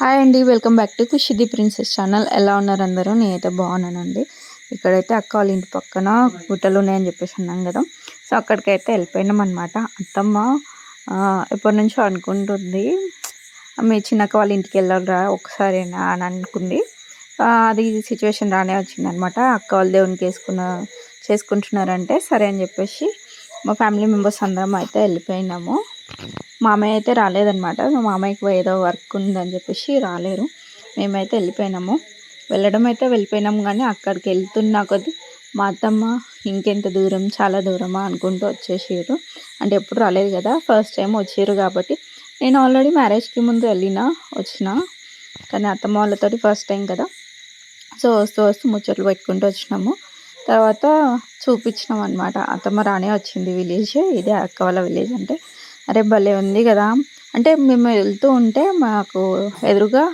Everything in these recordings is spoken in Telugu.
హాయ్ అండి వెల్కమ్ బ్యాక్ టు కుషిది ప్రిన్సెస్ ఛానల్ ఎలా ఉన్నారు అందరూ? నేనైతే బాగున్నానండి. ఇక్కడైతే అక్క వాళ్ళ ఇంటి పక్కన గుట్టలు ఉన్నాయని చెప్పేసి అన్నాం కదా. సో అక్కడికైతే వెళ్ళిపోయినాం అనమాట అత్తమ్మ ఎప్పటి నుంచో అనుకుంటుంది మీ చిన్నక్క వాళ్ళ ఇంటికి వెళ్ళాలిరా ఒకసారేనా అని అనుకుంది. అది సిచ్యువేషన్ రానే వచ్చిందనమాట అక్క వాళ్ళు దేవునికి వేసుకున్న చేసుకుంటున్నారంటే సరే అని చెప్పేసి మా ఫ్యామిలీ మెంబర్స్ అందరం అయితే వెళ్ళిపోయినాము. మామయ్య అయితే రాలేదనమాట మా మామయ్యకి ఏదో వర్క్ ఉందని చెప్పేసి రాలేరు. మేమైతే వెళ్ళిపోయినాము. వెళ్ళడం అయితే వెళ్ళిపోయినాం కానీ అక్కడికి వెళ్తున్నా కొద్ది మా అత్తమ్మ ఇంకెంత దూరం చాలా దూరమా అనుకుంటూ వచ్చేసారు అంటే ఎప్పుడు రాలేదు కదా ఫస్ట్ టైం వచ్చారు కాబట్టి. నేను ఆల్రెడీ మ్యారేజ్కి ముందు వెళ్ళిన వచ్చిన. కానీ అత్తమ్మ వాళ్ళతోటి ఫస్ట్ టైం కదా. సో వస్తూ వస్తూ ముచ్చట్లు పెట్టుకుంటూ వచ్చినాము. తర్వాత చూపించినాం అనమాట అత్తమ్మ రానే వచ్చింది విలేజ్ ఇదే అక్క వాళ్ళ విలేజ్ అంటే. అరే భలే ఉంది కదా. అంటే మేము వెళ్తూ ఉంటే మాకు ఎదురుగా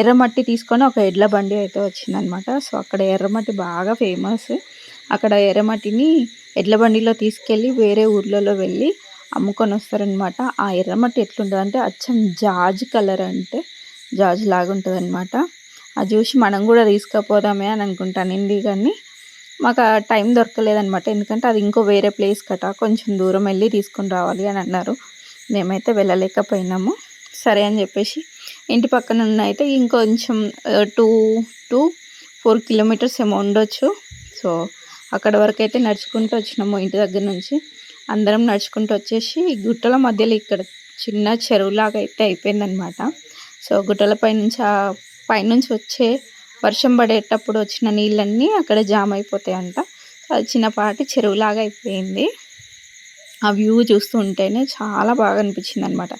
ఎర్రమట్టి తీసుకొని ఒక ఎడ్ల బండి అయితే వచ్చిందనమాట. సో అక్కడ ఎర్రమట్టి బాగా ఫేమస్. అక్కడ ఎర్రమట్టిని ఎడ్ల బండిలో తీసుకెళ్ళి వేరే ఊర్లలో వెళ్ళి అమ్ముకొని వస్తారనమాట. ఆ ఎర్రమట్టి ఎట్లుంటుంది అంటే అచ్చం జాజ్ కలర్ అంటే జాజ్ లాగా ఉంటుంది అనమాట అది చూసి మనం కూడా తీసుకుపోదామే అని అనుకుంటాను. కానీ మాకు ఆ టైం దొరకలేదనమాట ఎందుకంటే అది ఇంకో వేరే ప్లేస్ కట. కొంచెం దూరం వెళ్ళి తీసుకుని రావాలి అని అన్నారు. మేమైతే వెళ్ళలేకపోయినాము. సరే అని చెప్పేసి ఇంటి పక్కన ఉన్న అయితే ఇంకొంచెం టూ టూ ఫోర్ కిలోమీటర్స్ ఏమో ఉండొచ్చు. సో అక్కడ వరకు అయితే నడుచుకుంటూ వచ్చినాము ఇంటి దగ్గర నుంచి. అందరం నడుచుకుంటూ వచ్చేసి గుట్టల మధ్యలో ఇక్కడ చిన్న చెరువులాగా అయితే అయిపోయిందనమాట సో గుట్టల పైనుంచి ఆ పైనుంచి వచ్చే వర్షం పడేటప్పుడు వచ్చిన నీళ్ళన్నీ అక్కడ జామ్ అయిపోతాయంట. అది చిన్నపాటి చెరువులాగా అయిపోయింది. ఆ వ్యూ చూస్తుంటేనే చాలా బాగా అనిపించింది అనమాట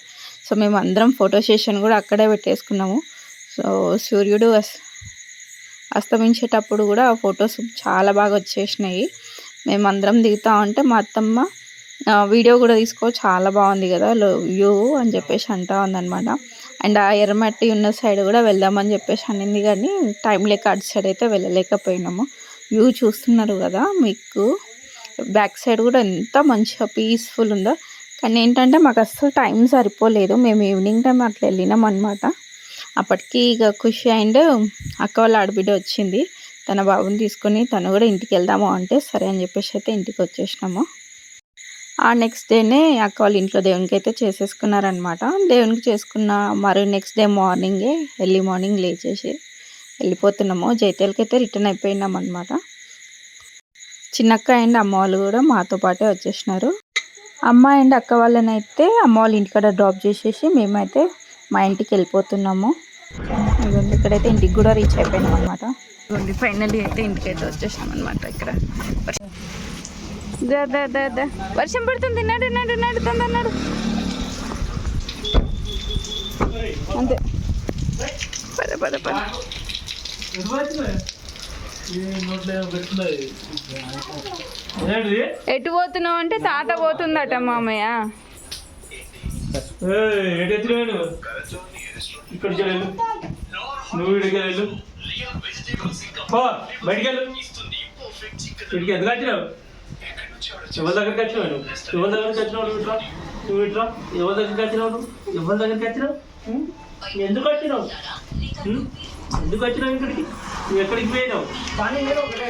సో మేము అందరం ఫోటో సెషన్ కూడా అక్కడే పెట్టేసుకున్నాము. సో సూర్యుడు అస్తమించేటప్పుడు కూడా ఆ ఫొటోస్ చాలా బాగా వచ్చేసినాయి. మేము అందరం దిగుతా ఉంటే మా అత్తమ్మ వీడియో కూడా తీసుకో చాలా బాగుంది కదా వ్యూ అని చెప్పేసి అంటా ఉందన్నమాట అండ్ ఆ ఎర్రమట్టి ఉన్న సైడ్ కూడా వెళ్దామని చెప్పేసి అనింది కానీ టైం లేక అటు సైడ్ అయితే వెళ్ళలేకపోయినాము. వ్యూ చూస్తున్నారు కదా మీకు. బ్యాక్ సైడ్ కూడా ఎంత మంచిగా పీస్ఫుల్ ఉందో. కానీ ఏంటంటే మాకు అస్సలు టైం సరిపోలేదు. మేము ఈవినింగ్ టైం అట్లా వెళ్ళినాం అనమాట అప్పటికి ఇక ఖుషి అండ్ అక్క వాళ్ళ ఆడబిడ్డ వచ్చింది. తన బాబుని తీసుకొని తను కూడా ఇంటికి వెళ్దాము అంటే సరే అని చెప్పేసి అయితే ఇంటికి వచ్చేసినాము. ఆ నెక్స్ట్ డేనే అక్క వాళ్ళ ఇంట్లో దేవునికి అయితే చేసేసుకున్నారనమాట దేవునికి చేసుకున్న మరి నెక్స్ట్ డే మార్నింగే ఎర్లీ మార్నింగ్ లేచేసి వెళ్ళిపోతున్నాము. జైతేలకి అయితే రిటర్న్ అయిపోయినాం అనమాట చిన్నక్క అండ్ అమ్మ వాళ్ళు కూడా మాతో పాటే వచ్చేసినారు. అమ్మ అండ్ అక్క వాళ్ళనైతే అమ్మ వాళ్ళ ఇంటికాడ డ్రాప్ చేసేసి మేమైతే మా ఇంటికి వెళ్ళిపోతున్నాము. ఇదిగోండి ఇక్కడైతే ఇంటికి కూడా రీచ్ అయిపోయినాం అనమాట ఇదిగోండి ఫైనల్లీ అయితే ఇంటికి అయితే అనమాట ఇక్కడ. వర్షం పడుతుంది. నడు నడు నడు తొందర నడు. అంతే. పద పద పద. ఎటు పోతున్నావు అంటే తాత పోతుందట మామయ్య. ఇక్కడ నువ్వు ఇక్కడికి వెళ్ళు. పో ఎందుకు వచ్చినావు? ఎవరి దగ్గరికి వచ్చినావు నువ్వు? ఎవరి దగ్గరికి వచ్చినావు నువ్వు నువ్వు ఇట్లా? ఎవరి దగ్గరికి వచ్చినావు నువ్వు? ఎవరి దగ్గరికి వచ్చినావు? ఎందుకు వచ్చినావు? ఎందుకు వచ్చినావు ఇక్కడికి? నువ్వు ఎక్కడికి పోయినావు? కానీ నేను ఒకటే